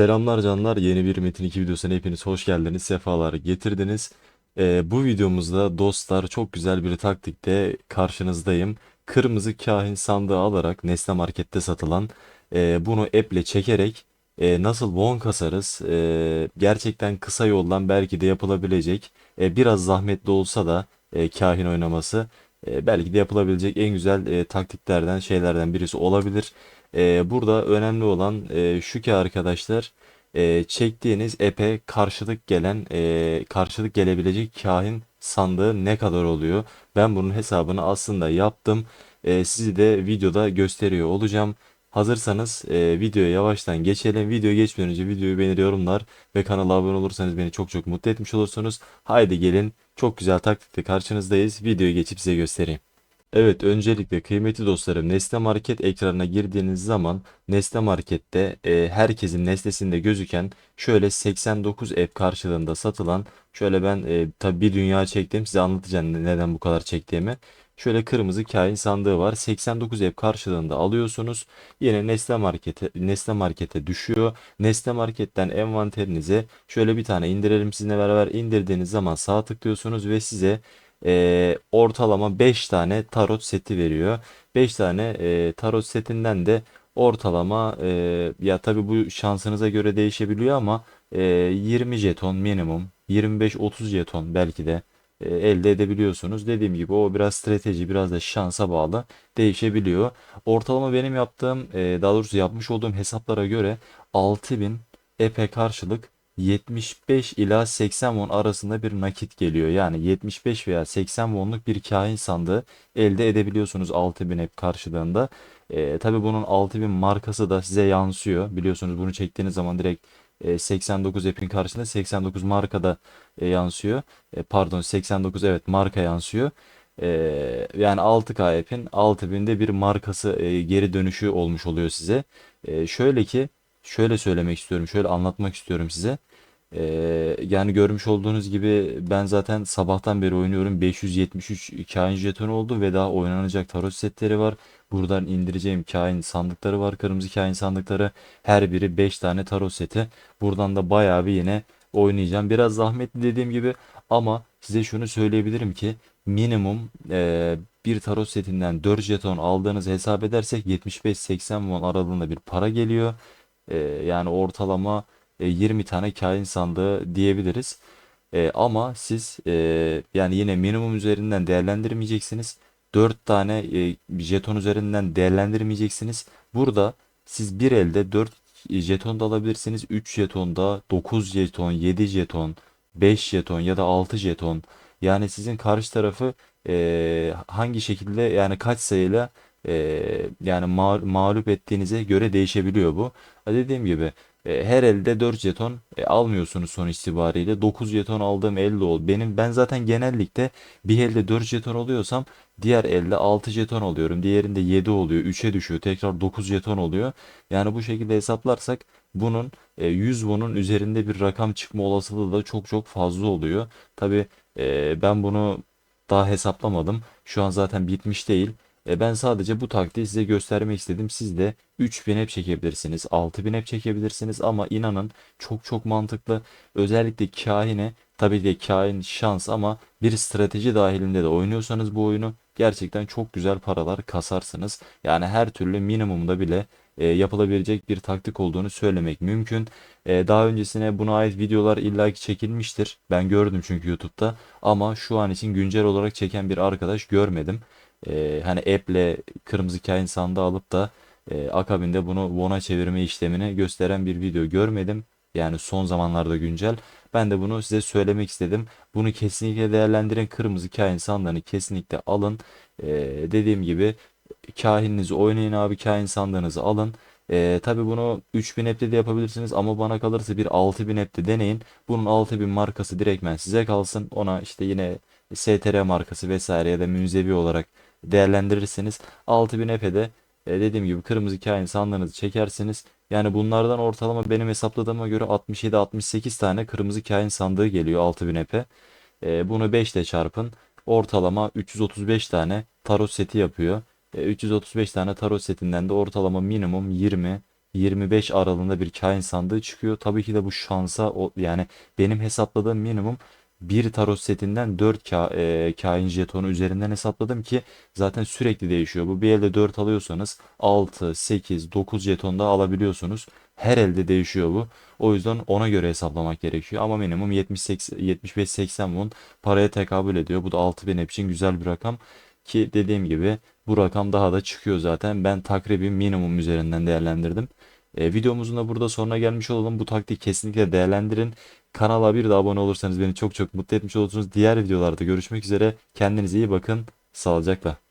Selamlar canlar. Yeni bir Metin 2 videosuna hepiniz hoş geldiniz. Sefalar getirdiniz. Ee, bu videomuzda dostlar çok güzel bir taktikte karşınızdayım. Kırmızı kahin sandığı alarak Nesne Market'te satılan e, bunu app'le çekerek e, nasıl won kasarız? E, gerçekten kısa yoldan belki de yapılabilecek e, biraz zahmetli olsa da e, kahin oynaması e, belki de yapılabilecek en güzel e, taktiklerden şeylerden birisi olabilir. E, burada önemli olan e, şu ki arkadaşlar e, çektiğiniz epe karşılık gelen e, karşılık gelebilecek kahin sandığı ne kadar oluyor? Ben bunun hesabını aslında yaptım. E, sizi de videoda gösteriyor olacağım. Hazırsanız e, videoya yavaştan geçelim. Video geçmeden önce videoyu beğenir, yorumlar ve kanala abone olursanız beni çok çok mutlu etmiş olursunuz. Haydi gelin çok güzel taktikle karşınızdayız. Videoyu geçip size göstereyim. Evet, öncelikle kıymetli dostlarım Nesne Market ekranına girdiğiniz zaman Nesne Market'te e, herkesin nesnesinde gözüken şöyle 89 app karşılığında satılan şöyle ben e, tabi bir dünya çektim size anlatacağım ne- neden bu kadar çektiğimi. Şöyle kırmızı kain sandığı var. 89 app karşılığında alıyorsunuz. Yine Nesne Market'e Nesne Market'e düşüyor. Nesne Market'ten envanterinize şöyle bir tane indirelim sizinle beraber indirdiğiniz zaman sağ tıklıyorsunuz ve size e, ortalama 5 tane tarot seti veriyor. 5 tane e, tarot setinden de ortalama e, ya tabii bu şansınıza göre değişebiliyor ama e, 20 jeton minimum 25-30 jeton belki de e, elde edebiliyorsunuz. Dediğim gibi o biraz strateji biraz da şansa bağlı değişebiliyor. Ortalama benim yaptığım e, daha doğrusu yapmış olduğum hesaplara göre 6000 epe karşılık 75 ila 80 won arasında bir nakit geliyor. Yani 75 veya 80 wonluk bir kahin sandığı elde edebiliyorsunuz 6000 app karşılığında. Ee, tabii bunun 6000 markası da size yansıyor. Biliyorsunuz bunu çektiğiniz zaman direkt e, 89 app'in karşısında 89 marka da e, yansıyor. E, pardon 89 evet marka yansıyor. Ee, yani 6K app'in 6000'de bir markası e, geri dönüşü olmuş oluyor size. E, şöyle ki şöyle söylemek istiyorum, şöyle anlatmak istiyorum size. Ee, yani görmüş olduğunuz gibi ben zaten sabahtan beri oynuyorum. 573 kain jetonu oldu ve daha oynanacak tarot setleri var. Buradan indireceğim kain sandıkları var. Kırmızı kain sandıkları. Her biri 5 tane tarot seti. Buradan da bayağı bir yine oynayacağım. Biraz zahmetli dediğim gibi ama size şunu söyleyebilirim ki minimum e, bir tarot setinden 4 jeton aldığınızı hesap edersek 75-80 won aralığında bir para geliyor. E, yani ortalama e, 20 tane kain sandığı diyebiliriz. E, ama siz e, yani yine minimum üzerinden değerlendirmeyeceksiniz. 4 tane e, jeton üzerinden değerlendirmeyeceksiniz. Burada siz bir elde 4 jeton da alabilirsiniz. 3 jeton da 9 jeton, 7 jeton, 5 jeton ya da 6 jeton. Yani sizin karşı tarafı e, hangi şekilde yani kaç sayıyla e, yani ma- mağlup ettiğinize göre değişebiliyor bu. Dediğim gibi e, her elde 4 jeton e, almıyorsunuz sonuç itibariyle. 9 jeton aldığım elde ol. Benim ben zaten genellikle bir elde 4 jeton oluyorsam diğer elde 6 jeton alıyorum. Diğerinde 7 oluyor. 3'e düşüyor. Tekrar 9 jeton oluyor. Yani bu şekilde hesaplarsak bunun e, 100 won'un üzerinde bir rakam çıkma olasılığı da çok çok fazla oluyor. Tabii e, ben bunu daha hesaplamadım. Şu an zaten bitmiş değil. E, ben sadece bu taktiği size göstermek istedim. Siz de 3000 app çekebilirsiniz, 6000 app çekebilirsiniz ama inanın çok çok mantıklı. Özellikle kahine tabii ki kahin şans ama bir strateji dahilinde de oynuyorsanız bu oyunu gerçekten çok güzel paralar kasarsınız. Yani her türlü minimumda bile e, yapılabilecek bir taktik olduğunu söylemek mümkün. E, daha öncesine buna ait videolar illaki çekilmiştir. Ben gördüm çünkü YouTube'da ama şu an için güncel olarak çeken bir arkadaş görmedim. E, hani app'le kırmızı kain sandığı alıp da e, akabinde bunu Won'a çevirme işlemini gösteren bir video görmedim. Yani son zamanlarda güncel. Ben de bunu size söylemek istedim. Bunu kesinlikle değerlendirin. Kırmızı kain sandığını kesinlikle alın. E, dediğim gibi kahininizi oynayın abi. Kain sandığınızı alın. E, tabii bunu 3000 app'te de yapabilirsiniz ama bana kalırsa bir 6000 app'te deneyin. Bunun 6000 markası direktmen size kalsın. Ona işte yine STR markası vesaire ya da münzevi olarak değerlendirirseniz 6000 EP'de e, dediğim gibi kırmızı kain sandığınızı çekersiniz. Yani bunlardan ortalama benim hesapladığıma göre 67-68 tane kırmızı kain sandığı geliyor 6000 EP. E, bunu 5 ile çarpın. Ortalama 335 tane tarot seti yapıyor. E, 335 tane tarot setinden de ortalama minimum 20 25 aralığında bir kain sandığı çıkıyor. Tabii ki de bu şansa yani benim hesapladığım minimum bir tarot setinden 4 ka, e, kain jetonu üzerinden hesapladım ki zaten sürekli değişiyor. Bu bir elde 4 alıyorsanız 6, 8, 9 jeton da alabiliyorsunuz. Her elde değişiyor bu. O yüzden ona göre hesaplamak gerekiyor. Ama minimum 75-80 won paraya tekabül ediyor. Bu da 6000 app için güzel bir rakam. Ki dediğim gibi bu rakam daha da çıkıyor zaten. Ben takribi minimum üzerinden değerlendirdim. E, videomuzun da burada sonuna gelmiş olalım. Bu taktiği kesinlikle değerlendirin. Kanala bir de abone olursanız beni çok çok mutlu etmiş olursunuz. Diğer videolarda görüşmek üzere. Kendinize iyi bakın. Sağlıcakla.